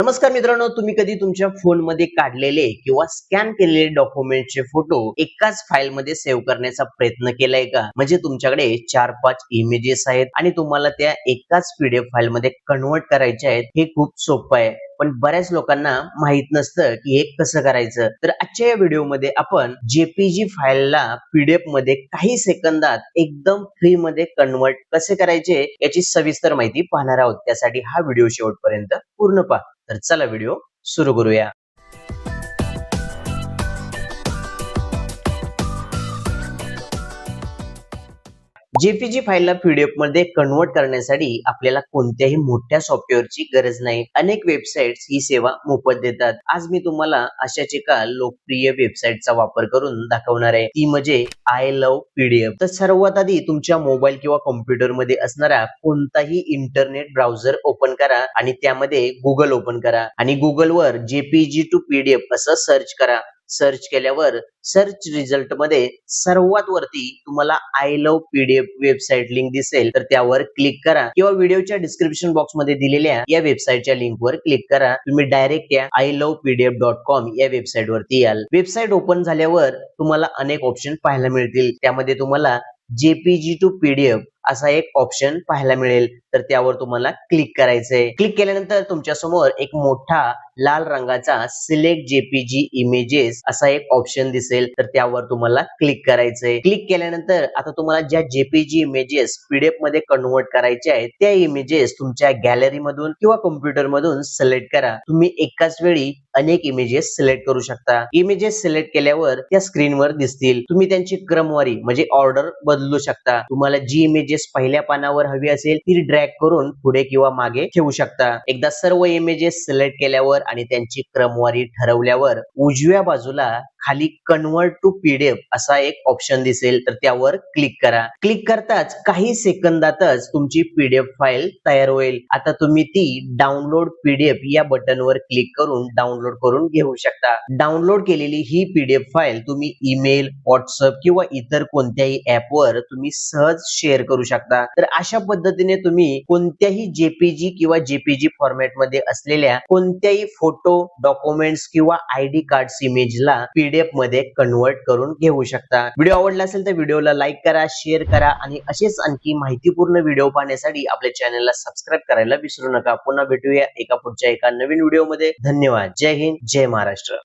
नमस्कार मित्रांनो तुम्ही कधी तुमच्या फोनमध्ये काढलेले किंवा स्कॅन केलेले डॉक्युमेंटचे फोटो एकाच फाईल मध्ये सेव्ह करण्याचा प्रयत्न केलाय का? म्हणजे तुमच्याकडे चार पाच इमेजेस आहेत आणि तुम्हाला त्या एकाच पीडीएफ फाईल मध्ये कन्वर्ट करायचे आहेत हे खूप सोपं आहे. पण बऱ्याच लोकांना माहीत नसतं की हे कसं करायचं. तर आजच्या या व्हिडिओमध्ये आपण जेपीजी फाईलला पीडीएफमध्ये काही सेकंदात एकदम फ्री मध्ये कन्वर्ट कसे करायचे याची सविस्तर माहिती पाहणार आहोत. त्यासाठी हा व्हिडिओ शेवटपर्यंत पूर्ण पहा. तर चला व्हिडिओ सुरू करूया. जेपीजी फाईलला पीडीएफमध्ये कन्वर्ट करण्यासाठी आपल्याला कोणत्याही मोठ्या सॉफ्टवेअरची गरज नाही. अनेक वेबसाईट्स ही सेवा मोफत देतात. आज मी तुम्हाला अशाच एका लोकप्रिय वेबसाईटचा वापर करून दाखवणार आहे. ती म्हणजे आय लव्ह पीडीएफ तर सर्वात आधी तुमच्या मोबाईल किंवा कॉम्प्युटरमध्ये असणारा कोणताही इंटरनेट ब्राउझर ओपन करा आणि त्यामध्ये गुगल ओपन करा. आणि गुगलवर जेपीजी टू पीडीएफ असं सर्च करा. सर्च केल्यावर सर्च रिझल्टमध्ये सर्वात वरती तुम्हाला I love PDF website link दिसेल. तर त्यावर क्लिक करा किंवा व्हिडिओच्या डिस्क्रिप्शन बॉक्समध्ये दिलेल्या या वेबसाईटच्या लिंक वर क्लिक करा. तुम्ही डायरेक्ट या I love PDF dot com या वेबसाईट वरती याल. वेबसाईट ओपन झाल्यावर तुम्हाला अनेक ऑप्शन पाहायला मिळतील. त्यामध्ये तुम्हाला जेपीजी टू पीडीएफ असा एक ऑप्शन पाहायला मिळेल. तर त्यावर तुम्हाला क्लिक करायचंय. क्लिक केल्यानंतर तुमच्यासमोर एक मोठा लाल रंगाचा सिलेक्ट जेपीजी इमेजेस असा एक ऑप्शन दिसेल. तर त्यावर तुम्हाला क्लिक करायचंय. क्लिक केल्यानंतर आता तुम्हाला ज्या जेपीजी इमेजेस पीडीएफमध्ये कन्वर्ट करायचे आहेत त्या इमेजेस तुमच्या गॅलरी मधून किंवा कॉम्प्युटर मधून सिलेक्ट करा. तुम्ही एकाच वेळी अनेक इमेजेस सिलेक्ट करू शकता. इमेजेस सिलेक्ट केल्यावर त्या स्क्रीनवर दिसतील. तुम्ही त्यांची क्रमवारी म्हणजे ऑर्डर बदलू शकता. तुम्हाला जी इमेजेस पहिल्या पानावर हवी असेल ती ड्रॅग करून पुढे किंवा मागे ठेवू शकता. एकदा सर्व इमेजेस सिलेक्ट केल्यावर आणि त्यांची क्रमवारी ठरवल्यावर उजव्या बाजूला खाली कन्वर्ट टू पीडीएफ असा एक ऑप्शन दिसेल तर त्यावर क्लिक करा. क्लिक करताच काही सेकंदातच तुमची पीडीएफ फाईल तयार होईल. आता तुम्ही ती डाउनलोड पीडीएफ या बटनवर क्लिक करून डाउनलोड करून घेऊ शकता. डाउनलोड केलेली ही पीडीएफ फाईल तुम्ही ईमेल व्हॉट्सअप किंवा इतर कोणत्याही ऍपवर तुम्ही सहज शेअर करू शकता. तर अशा पद्धतीने तुम्ही कोणत्याही जेपीजी किंवा जेपीजी फॉर्मॅटमध्ये असलेल्या कोणत्याही फोटो डॉक्युमेंट्स किंवा आयडी कार्ड इमेजला पीडीएफमध्ये कन्वर्ट करून घेऊ शकता. व्हिडिओ आवडला असेल तर व्हिडिओला लाईक करा शेअर करा आणि असेच आणखी माहितीपूर्ण व्हिडिओ पाहण्यासाठी आपल्या चॅनलला सबस्क्राईब करायला विसरू नका. पुन्हा भेटूया एका पुढच्या एका नवीन व्हिडिओमध्ये. धन्यवाद. जय हिंद. जय महाराष्ट्र.